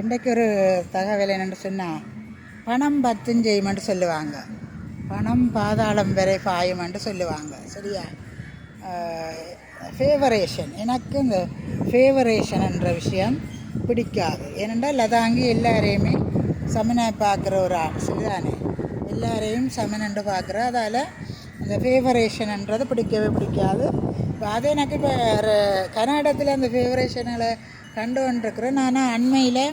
இன்றைக்கு ஒரு தகவல் என்னென்னு சொன்னால் பணம் பத்தும் செய்யுமென்று சொல்லுவாங்க. பணம் பாதாளம் வரை பாயுமென்று சொல்லுவாங்க. சரியா? ஃபேவரேஷன் எனக்கு இந்த ஃபேவரேஷன் என்ற விஷயம் பிடிக்காது. ஏனென்றால் லதாங்கி எல்லாரையுமே சமனாக பார்க்குற ஒரு ஆள். சரிதானே? எல்லாரையும் சமனன்று பார்க்குற அதால் அந்த ஃபேவரேஷன்ன்றது பிடிக்கவே பிடிக்காது. இப்போ அது எனக்கு இப்போ கர்நாடகத்தில் அந்த ஃபேவரேஷனில் கண்டு கொண்டிருக்கிறேன் நான் அண்மையில்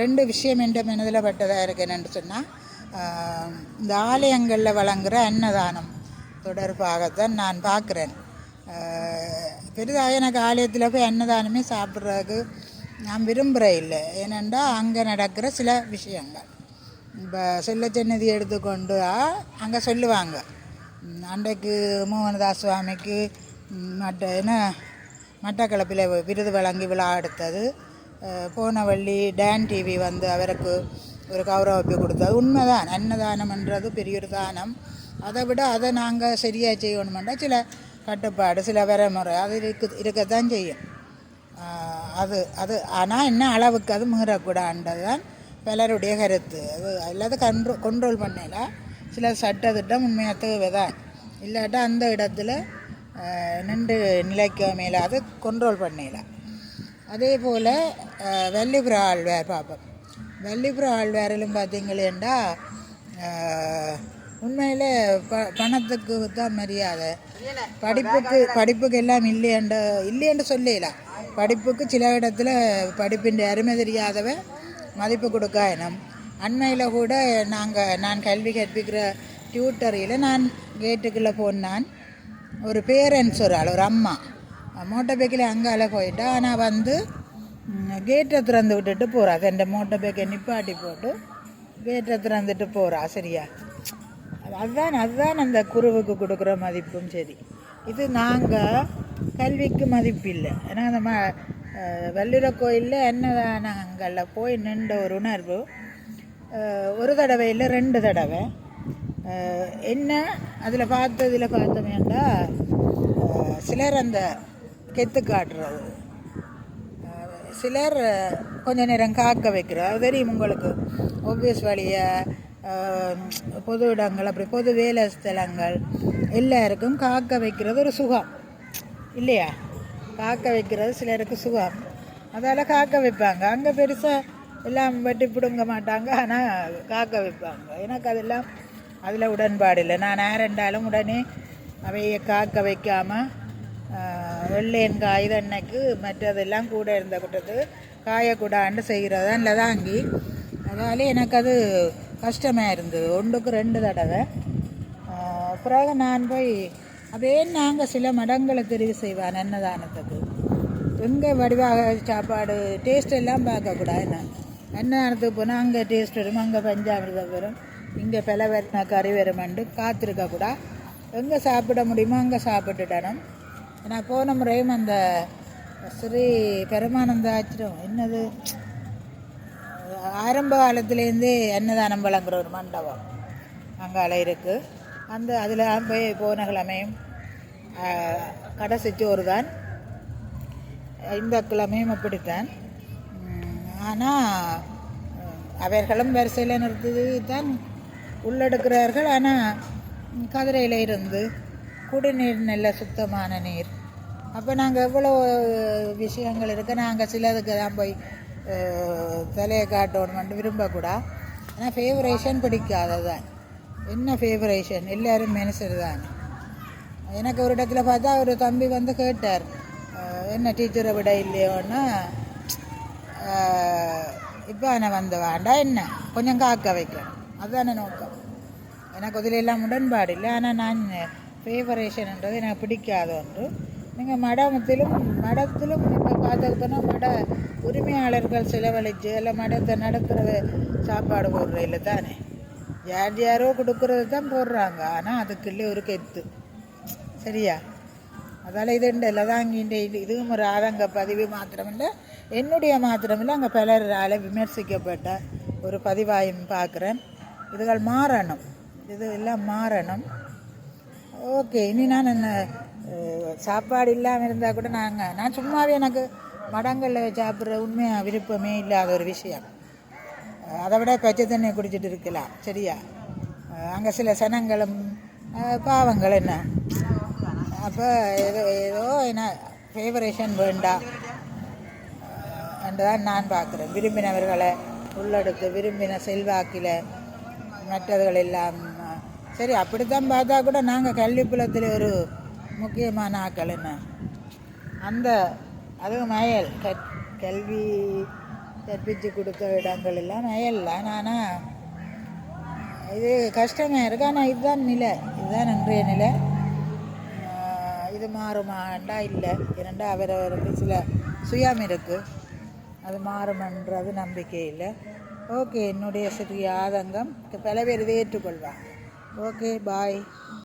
ரெண்டு விஷயம் என்ற மனதில் பட்டதாக இருக்கேன்னு சொன்னால் இந்த ஆலயங்களில் வழங்குகிற அன்னதானம் தொடர்பாகத்தான் நான் பார்க்குறேன். பெரிதாக எனக்கு ஆலயத்தில் போய் அன்னதானமே சாப்பிட்றதுக்கு நான் விரும்புகிற இல்லை. ஏனென்றால் அங்கே நடக்கிற சில விஷயங்கள். இப்போ செல்லச்சன்னதி எடுத்துக்கொண்டு அங்கே சொல்லுவாங்க. அன்றைக்கு மோகனதாஸ் சுவாமிக்கு மற்ற மட்ட என்ன மட்டக்களப்பில் விருது வழங்கி விழா எடுத்தது. அஹ், போன வள்ளி டான் டிவி வந்து அவருக்கு ஒரு கௌரவப்பி கொடுத்தது. உண்மைதான். அன்னதானம்ன்றது பெரிய ஒரு தானம். அதை விட அதை நாங்கள் சரியாக செய்யணுமெண்டா சில கட்டுப்பாடு சில வரைமுறை. அது இருக்கு இருக்கத்தான் செய்யும். அது அது ஆனால் என்ன அளவுக்கு அது மீறக்கூடாதுன்றது தான் பலருடைய கருத்து. அது அல்லாத கண்ட்ரோ கண்ட்ரோல் பண்ணல. சில சட்டத்திட்டம் உண்மையாக தேவைதான். இல்லாட்டா அந்த இடத்துல நின்று நிலைக்க அதை கண்ட்ரோல் பண்ணல அதே போல் வள்ளிபுர ஆழ்வார் பார்ப்போம் வள்ளிபுர ஆழ்வாரிலும் பார்த்தீங்களேண்டா உண்மையில் ப பணத்துக்கு தான் மரியாதை. படிப்புக்கு படிப்புக்கு எல்லாம் இல்லையண்டு இல்லையென்று சொல்லலாம் படிப்புக்கு சில இடத்துல படிப்பின் அருமை தெரியாதவ மதிப்பு கொடுக்காயனம் அண்மையில் கூட நாங்கள் நான் கல்வி கற்பிக்கிற டியூட்டரியில் நான் கேட்டுக்குள்ளே போனான். ஒரு பேரண்ட்ஸ் ஒரு ஆள் ஒரு அம்மா. மோட்டர் பைக்கில் அங்கால போயிட்டா ஆனால் வந்து கேட்டை திறந்து விட்டுட்டு போகிறா தன் மோட்டர் பைக்கை நிப்பாட்டி போட்டு கேட்டை திறந்துட்டு போகிறா சரியா? அதுதான் அதுதான் அந்த குருவுக்கு கொடுக்குற மதிப்பும் சரி. இது நாங்கள் கல்விக்கு மதிப்பு இல்லை. ஏன்னா அந்த ம வள்ளிர கோயிலில் அன்னதானங்களில் போய் நின்ற ஒரு உணர்வு ஒரு தடவை இல்லை ரெண்டு தடவை. என்ன அதில் பார்த்ததில் பார்த்தோமேண்டா சிலர் அந்த கெத்து காட்டுறது. சிலர் கொஞ்ச நேரம் காக்க வைக்கிறது. அது தெரியும் உங்களுக்கு. ஒவ்வியஸ் வழியை பொது இடங்கள் அப்படி பொது வேலை ஸ்தலங்கள் எல்லாருக்கும் காக்க வைக்கிறது ஒரு சுகம். இல்லையா? காக்க வைக்கிறது சிலருக்கு சுகம். அதால் காக்க வைப்பாங்க. அங்கே பெருசாக எல்லாம் வெட்டி பிடுங்க மாட்டாங்க. ஆனால் காக்க வைப்பாங்க. எனக்கு அதெல்லாம் அதில் உடன்பாடு இல்லை. நான் யாரெண்டாலும் உடனே அவையை காக்க வைக்காமல் வெள்ளையன் காய் தன்னைக்கு மற்றதெல்லாம் கூட இருந்த குட்டத்துக்கு காயக்கூடாண்டு செய்கிறது தான் லதாங்கி அதனால எனக்கு அது கஷ்டமாக இருந்தது. ஒன்றுக்கு ரெண்டு தடவை. பிறகு நான் போய் அப்படியே நாங்கள் சில மடங்களை தெரிவு செய்வேன் அன்னதானத்துக்கு? எங்கே வடிவாக சாப்பாடு? டேஸ்ட் எல்லாம் பார்க்கக்கூடாது என்ன? அன்னதானத்துக்கு போனால் அங்கே டேஸ்ட் வரும் அங்கே பஞ்சாமிரதம் வரும். இங்கே பிளவெட்டின வரண கறி வருமெண்டு காத்திருக்கக்கூடாது எங்கே சாப்பிட முடியுமோ அங்கே சாப்பிட்டுட்டனும். ஏன்னா போன முறையும் அந்த ஸ்ரீ பெருமானந்த ஆச்சிரம் என்னது? ஆரம்ப காலத்துலேருந்தே அன்னதானம் வழங்குற ஒரு மண்டபம் அங்கால இருக்குது அந்த அதில் போய் போன கிழமையும் கடைசி சோறு தான் இந்த கிழமையும் அப்படித்தான். ஆனால் அவர்களும் வரிசையில் நிறுத்தது தான் உள்ளெடுக்கிறார்கள். ஆனால் கதிரையில் இருந்து குடிநீர் நல்ல சுத்தமான நீர். அப்போ நாங்கள் எவ்வளோ விஷயங்கள் இருக்குது நாங்கள் சிலதுக்கு தான் போய் தலையை காட்டணும்னு விரும்பக்கூடா. ஆனால் ஃபேவரேஷன் பிடிக்காததான் என்ன ஃபேவரேஷன் எல்லோரும் மனுஷர் தான். எனக்கு ஒரு இடத்துல பார்த்தா ஒரு தம்பி வந்து கேட்டார் என்ன டீச்சரை விட இல்லையோன்னா? இப்போ நான் வந்து வேண்டாம் என்ன? கொஞ்சம் காக்க வைக்கணும் அதுதானே நோக்கம். எனக்கு அதில் எல்லாம் உடன்பாடு இல்லை ஆனால் நான் ஃபேவரேஷன்ன்றது எனக்கு பிடிக்காத ஒன்று. நீங்கள் மடத்திலும் மடத்திலும் இப்போ பார்த்துக்கிட்டோன்னா மட உரிமையாளர்கள் செலவழித்து இல்லை மடத்தை நடத்துகிறது சாப்பாடு போடுற இல்லை தானே. யார் யாரோ கொடுக்கறது தான் போடுறாங்க. ஆனால் அதுக்குள்ளே ஒரு கெத்து. சரியா? அதால் இது இல்லை. லதாங்கின்ற இது இதுவும் ஒரு ஆதங்க பதிவு மாத்திரமில்லை. என்னுடைய மாத்திரமில்லை. அங்கே பலரால் விமர்சிக்கப்பட்ட ஒரு பதிவாயும் பார்க்குறேன். இதுகள் மாறணும். இது எல்லாம் மாறணும். ஓகே இனி நான் என்ன சாப்பாடு இல்லாமல் இருந்தால் கூட நாங்கள் நான் சும்மாவே எனக்கு மடங்களில் சாப்பிட்ற உண்மையாக விருப்பமே இல்லாத ஒரு விஷயம். அதை விட பச்சை தண்ணியை குடிச்சிட்டு இருக்கலாம் சரியா? அங்கே சில சனங்களும் பாவங்கள் என்ன? அப்போ ஏதோ ஏதோ என்ன ஃபேவரேஷன் வேண்டாம் என்றுதான் நான் பார்க்குறேன். விரும்பினவர்களை உள்ளெடுத்து விரும்பின செல்வாக்கில் மற்றவர்கள் எல்லாம் சரி சரி அப்படித்தான் பார்த்தா கூட நாங்கள் கல்விப்புலத்தில் ஒரு முக்கியமான ஆக்கள் என்ன? அந்த அதுவும் மயல் கற் கல்வி கற்பித்து கொடுத்த இடங்கள் எல்லாம் மயல்லாம் ஆனால் இது கஷ்டமாக இருக்கு. ஆனால் இதுதான் நிலை. இதுதான் இன்றைய நிலை. இது மாறுமாண்டா இல்லை. இரண்டா அவரவருக்கு சில சுயம் இருக்குது அது மாறுமன்றது நம்பிக்கை இல்லை. ஓகே என்னுடைய சிறிய ஆதங்கம். பல பேர் இதை ஏற்றுக்கொள்வாங்க. Okay bye